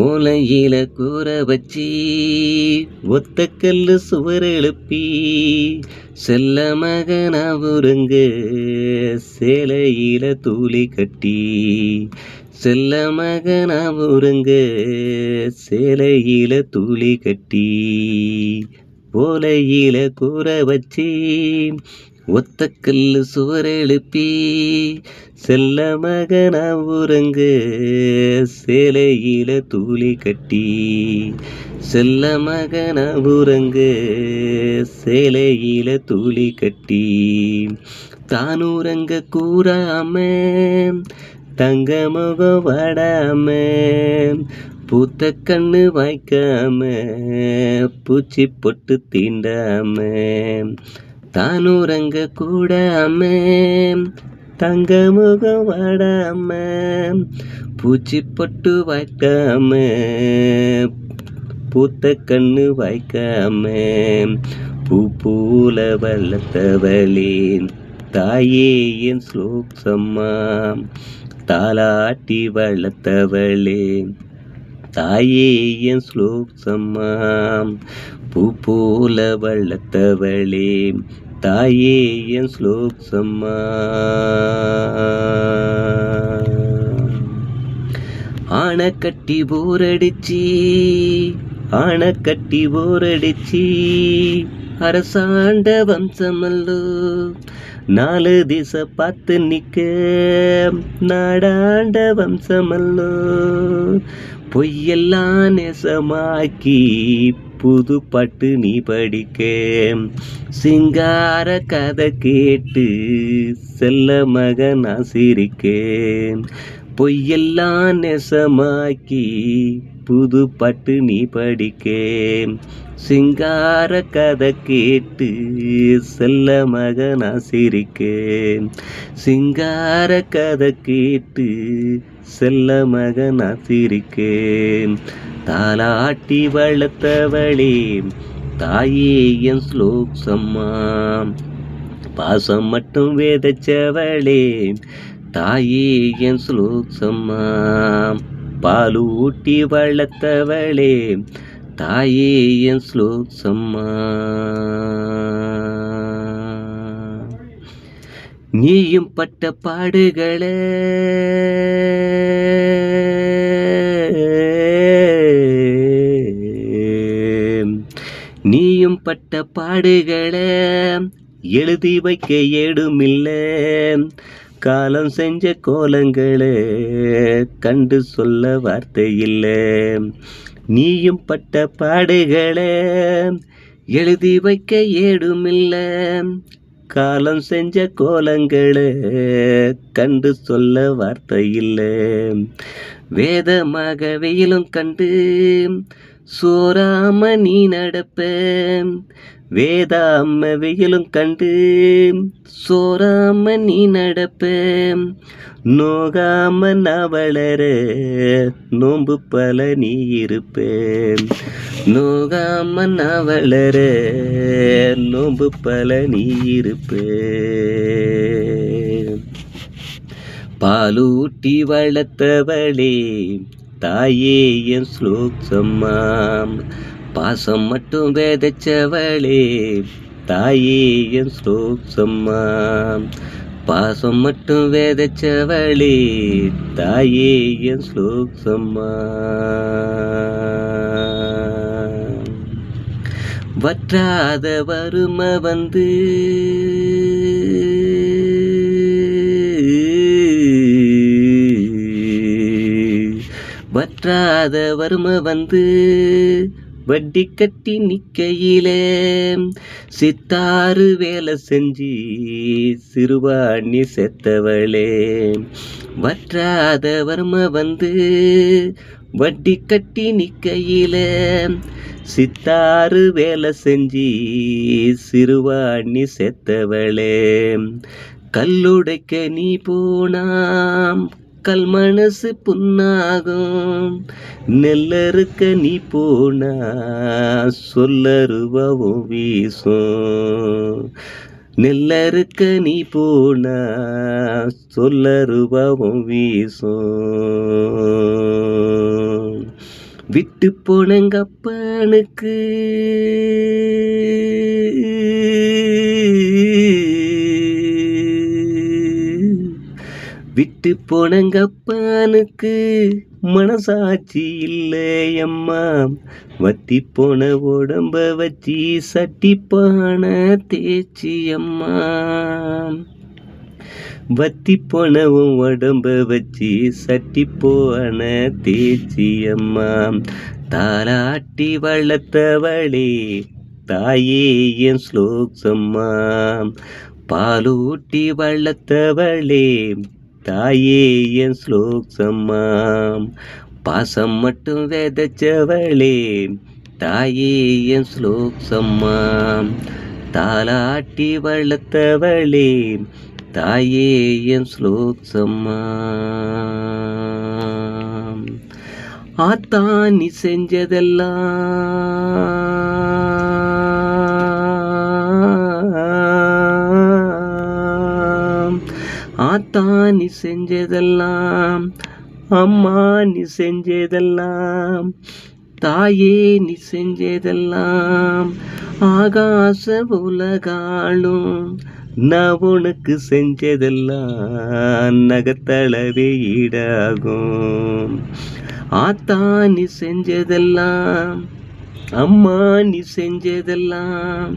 ஓலையில கூற வச்சி ஒத்தக்கல்லு சுவர் எழுப்பி செல்ல மகனா உருங்க சேலையில தூளி கட்டி செல்ல மகனா உருங்க சேலையில தூளி கட்டி ஓலையில கூற வச்சி ஒத்தக்கல்லு சுவர் எழுப்பி செல்ல மகனா உறங்கு சேலையில தூளி கட்டி செல்ல மகனா உறங்கு சேலையில தூளி கட்டி. தான் உறங்க கூறாம தங்க முகம் வாடாம பூத்த கண்ணு வாய்க்காம பூச்சி பொட்டு தீண்டாம தானூரங்க கூட அம்மே. தங்க முகம் வாடாம பூச்சி பொட்டு வாய்க்காம பூத்த கண்ணு வாய்க்காம பூ பூல வளர்த்தவளே தாயே என் ஸ்லோக்ஸம்மா தாலாட்டி வளர்த்தவளே தாயே என் ஸ்லோக்ஸம்மா பூ போல வளர்த்தவளே தாயே என் ஸ்லோக்ஸம்மா ஆனை கட்டி போரடிச்சி ஆனை கட்டி போரடிச்சி. அரசாண்ட வம்சமல்லோ நாலு திச பார்த்து நிக்க. நாடாண்ட வம்சமல்லோ பொய்யெல்லாம் நெசமாக்கி புது பாட்டு நீ படிக்க. சிங்கார கதை கேட்டு செல்ல மகன் ஆசிரிக்கேன் பொய்யெல்லாம் நெசமாக்கி புது பட்டு நீ படிக்க. சிங்கார கதை கேட்டு செல்ல மகனா ஆசிரிக்கேன் சிங்கார கதை கேட்டு செல்ல மகனா ஆசிரிக்கேன் தாலாட்டி வளர்த்தவளே தாயே என் ஸ்லோக்ஸம்மா பாசம் மட்டும் வேதச்சவளே தாயே என் ஸ்லோக்ஸம்மா பாலூட்டி வளர்த்தவளே தாயே என் ஸ்லோக்சம்மா நீயும் பட்ட பாடுகளே நீயும் பட்ட பாடுகளே எழுதி வைக்க ஏடுமில்லை காலம் செஞ்ச கோலங்களே கண்டு சொல்ல வார்த்தை இல்லை நீயும் பட்ட பாடுகளே எழுதி வைக்க ஏடுமில்லை காலம் செஞ்ச கோலங்களே கண்டு சொல்ல வார்த்தை இல்லை வேதமாக வெயிலும் கண்டு சோராம நீ நடப்ப. வேதாம வெயிலும் கண்டு சோராம நீ நடப்ப. நோகாம நான் வளர நோம்பு பல நீ இருப்பேன் நோகாம நான் வளர நோம்பு பல நீ இருப்பேன் பாலூட்டி வளர்த்தவளே தாயே என் ஸ்லோக்ஸம்மா பாசம் மட்டும் வேதச்சவளே தாயே என் ஸ்லோக்ஸம்மா பாசம் மட்டும் வேதச்சவளே தாயே என் ஸ்லோக்ஸம்மா வற்றாத வறுமை வந்து வற்றாத வறுமை வந்து வட்டி கட்டி நிக்கையிலே சித்தாறு வேலை செஞ்சு சிறுவாணி செத்தவளே. வற்றாத வறுமை வந்து வட்டி கட்டி நிக்கையிலே சித்தாறு வேலை செஞ்சு சிறுவாணி செத்தவளே. கல்லுடைக்க நீ போனாம் மக்கள் மனசு புண்ணாகும். நெல்லறுக்க நீ போனா சொல்லருவவும் வீசும். நெல்லறுக்க நீ போனா சொல்லருவவும் வீசும். விட்டு போனங்க அப்பனுக்கு. விட்டு போனங்கப்பானுக்கு மனசாட்சி இல்லையம்மா வத்தி போன உடம்ப வச்சு சட்டிப்பான பானை தேச்சி அம்மா. வத்தி போனவும் உடம்ப வச்சு சட்டி போன தேச்சி அம்மா. தாலாட்டி வளர்த்தவளே தாயே என் ஸ்லோக்ஸம்மா பாலூட்டி வளர்த்தவளே தாயே என் ஸ்லோக்ஸம்மா பாசம் மட்டும் விதைச்சவளே. தாயே என் ஸ்லோக்ஸம்மா தாலாட்டி வளர்த்தவளே. தாயே என் ஸ்லோக்ஸம்மா ஆத்தா நீ செஞ்சதெல்லாம் ஆத்தா நீ செஞ்சதெல்லாம் அம்மா நீ செஞ்சதெல்லாம் தாயே நீ செஞ்சதெல்லாம் ஆகாச உலகாளும் நான் உனக்கு செஞ்சதெல்லாம் நகத்தளவே ஈடாகும். ஆத்தா நீ செஞ்சதெல்லாம் அம்மா நீ செஞ்சதெல்லாம்.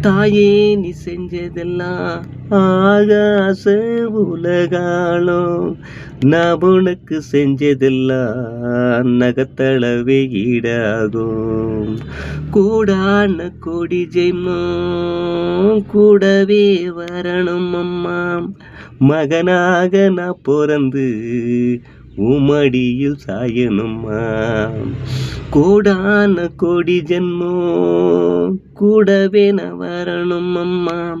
தாயே நீ செஞ்சதெல்லாம். ஆகாச உலகாலும் நான் உனக்கு செஞ்சதெல்லாம் நகத்தளவே ஈடாகும். கூடான கொடி ஜெய்மோ கூடவே வரணும் அம்மா. மகனாக நான் பிறந்து உமடியில் சாயணுமா? கோடான கோடி ஜென்மோ? கூடவே நான் வரணும் அம்மா.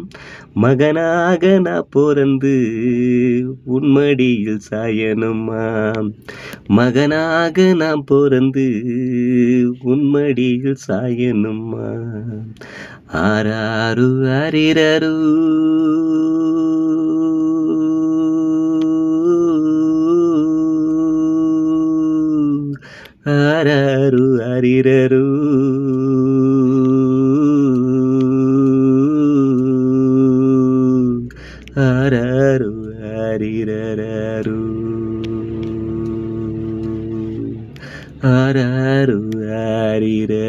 மகனாக நான் பிறந்து உன்மடியில் சாயணுமா? மகனாக நான் பிறந்து உன்மடியில் சாயணுமா? ஆறாறு அரிரரு. ஆராரு அரிரரு. ஆராரு அரிரரு. ஆராரு அரிரரு.